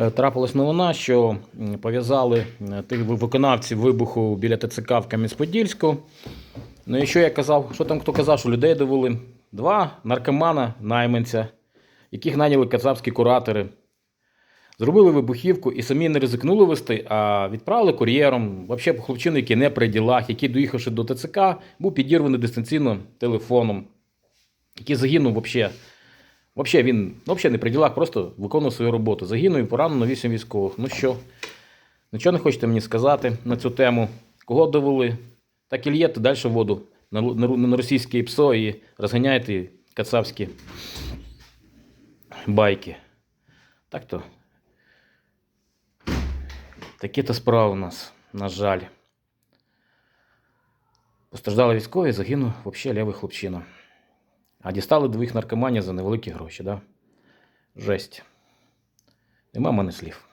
Е, Трапилась новина, що пов'язали е, тих виконавців вибуху біля ТЦК в Кам'янець-Подільську. Ну і що я казав? Що там хто казав, що людей довели? Два наркомана найманця, яких наняли кацапські куратори. Зробили вибухівку і самі не ризикнули вести, а відправили кур'єром. Взагалі, хлопчину, який не при ділах, який, доїхавши до ТЦК, був підірваний дистанційно телефоном, який загинув взагалі. Взагалі він взагалі не при ділах, просто виконував свою роботу. Загинув і поранено 8 військових. Ну що, нічого не хочете мені сказати на цю тему? Кого довели? Так і л'єте далі воду на, на, на російське ПСО і розганяєте кацапські байки. Так то. Такі-то справи у нас, на жаль. Постраждали військові, загинув взагалі лівий хлопчина. А дістали двох наркоманів за невеликі гроші, да? Жесть. Нема в мене слів.